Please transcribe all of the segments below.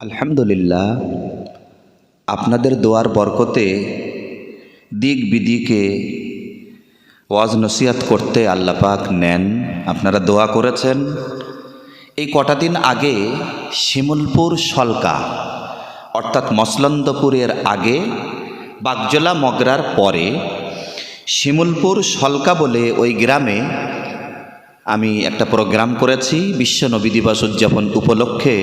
আলহামদুলিল্লাহ, আপনাদের দোয়ার বরকতে দিক বিদিকে ওয়াজ নসিহাত করতে আল্লাপাক নেন। আপনারা দোয়া করেছেন। এই কটা দিন আগে শিমুলপুর সলকা, অর্থাৎ মসলন্দপুরের আগে বাগজোলা মগরার পরে শিমুলপুর সলকা বলে ওই গ্রামে আমি একটা প্রোগ্রাম করেছি, বিশ্ব নবী দিবস উদযাপন উপলক্ষে।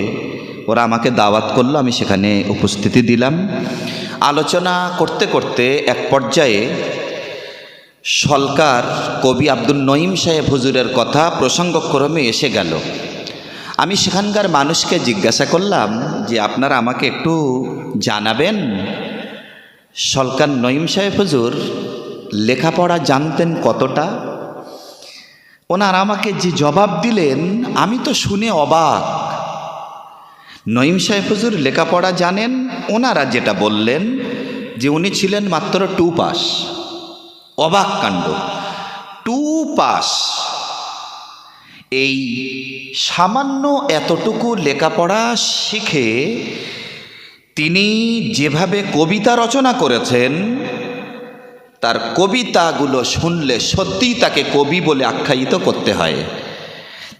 ওরা আমাকে দাওয়াত করল, আমি সেখানে উপস্থিতি দিলাম। আলোচনা করতে করতে এক পর্যায়ে সলকার কবি আব্দুল নঈম সাহেব হুজুরের কথা প্রসঙ্গক্রমে এসে গেল। আমি সেখানকার মানুষকে জিজ্ঞাসা করলাম যে, আপনারা আমাকে একটু জানাবেন? সলকার নঈম সাহেব হুজুর, লেখাপড়া জানতেন কতটা? ওনার আমাকে যে জবাব দিলেন, আমি তো শুনে অবাক। নঈম সাহেব হুজুর লেখাপড়া জানেন, ওনারা যেটা বললেন যে উনি ছিলেন মাত্র টু পাস। অবাক কাণ্ড। টু পাস। এই সামান্য এতটুকু লেখাপড়া শিখে তিনি যেভাবে কবিতা রচনা করেছেন, তার কবিতাগুলো শুনলে সত্যিই তাকে কবি বলে আখ্যায়িত করতে হয়।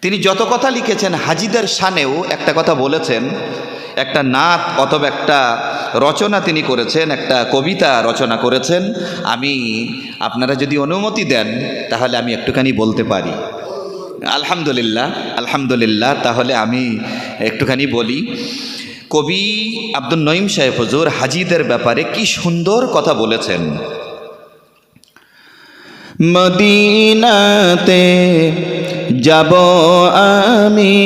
তিনি যত কথা লিখেছেন হাজিদের সানেও একটা কথা বলেছেন, একটা নাত অথবা একটা রচনা তিনি করেছেন, একটা কবিতা রচনা করেছেন, আমি, আপনারা যদি অনুমতি দেন, তাহলে আমি একটুখানি বলতে পারি। আলহামদুলিল্লাহ আলহামদুলিল্লাহ, তাহলে আমি একটুখানি বলি। কবি আব্দুল নঈম সাহেব হজুর হাজিদের ব্যাপারে কি সুন্দর কথা বলেছেন। মদিনাতে যাব আমি।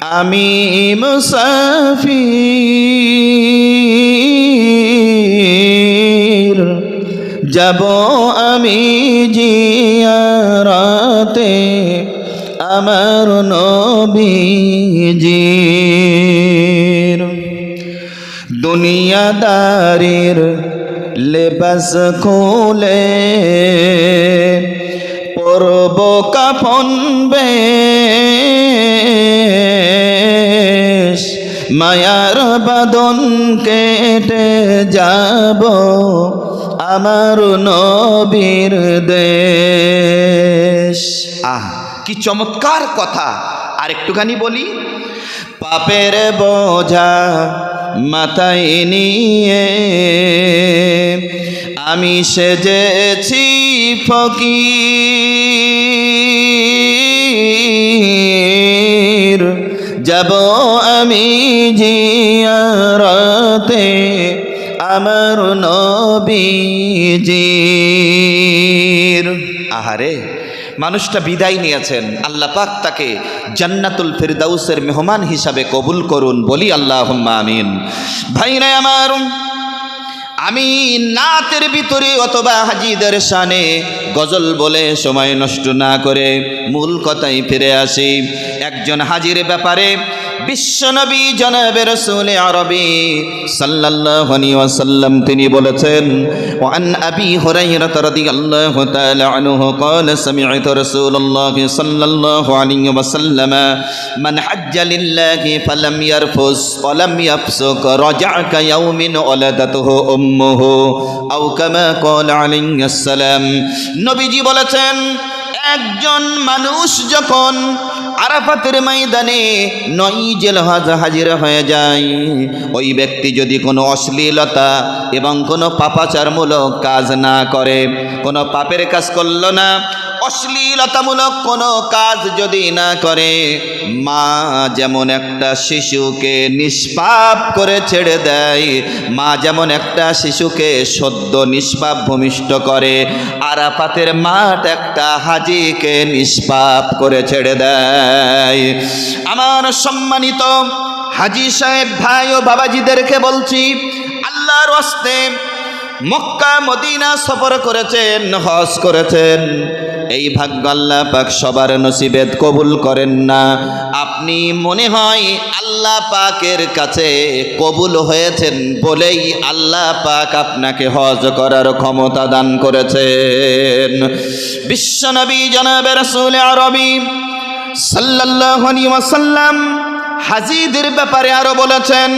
আমি মুসাফির। যাব আমি জিয়ারাতে আমার নবীজির। দুনিয়াদারির লেবাস খুলে পরব কাফন বেশ। মায়ার বাদন কেটে যাব আমার নবীর দেশ। আহ কি চমৎকার কথা। আর একটুখানি বলি। পাপের বোঝা মাথায় নিয়ে আমি সেজেছি ফকির। যাব আমি জিয়ারতে আমার নবীজির। আহারে। মানুষটা বিদায় নিয়েছেন। আল্লাহ পাক তাকে জান্নাতুল ফেরদাউসের মেহমান হিসাবে কবুল করুন বলি আল্লাহ আমিন। ভাইরা আমার, আমি নাতের ভিতরে অথবা হাজিদের সানে গজল বলে সময় নষ্ট না করে মূল কথাই ফিরে আসি। একজন হাজির ব্যাপারে বিশ্বনবী জনাবে রসুল আরবি সাল্লাল্লাহু আলাইহি ওয়াসাল্লাম তিনি বলেছেন ওয়ান আবি হুরায়রা রাদিয়াল্লাহু তাআলা আনহু قال سمعت رسول الله صلى الله عليه وسلم من حج لله فلم يرفث ولم يفسق رجع كيوم ولدته امه او كما قال عليه السلام নবীজি বলেছেন একজন মানুষ যখন আরাফাতের ময়দানে নয় জেলহাজ হাজির হয়ে যায়, ওই ব্যক্তি যদি কোনো অশ্লীলতা এবং কোনো পাপাচারমূলক কাজ না করে, কোনো পাপের কাজ করল না অশ্লীলতামূলক কোনো কাজ যদি না করে, মা যেমন একটা শিশুকে নিষ্পাপ করে ছেড়ে দেয়, মা যেমন একটা শিশুকে সদ্য নিষ্পাপ ভূমিষ্ঠ করে, আরাফাতের মাঠ একটা হাজিকে নিষ্পাপ করে ছেড়ে দেয়। আমার সম্মানিত হাজি সাহেব ভাই ও বাবাজিদেরকে বলছি, আল্লাহর হস্তে মক্কা, মদিনা সফর করেছেন, হজ করেছেন। এই ভাগ্য আল্লাহ পাক সবার নসিবেদ কবুল করেন না। আপনি মনে হয় আল্লাহ পাকের কাছে কবুল হয়েছেন বলেই আল্লাহ পাক আপনাকে হজ করার ক্ষমতা দান করেছেন। বিশ্বনবী জনাবে রসুল আরবি সাল্লাল্লাহু আলাইহি ওয়াসাল্লাম হাজিদের ব্যাপারে আরও বলেছেন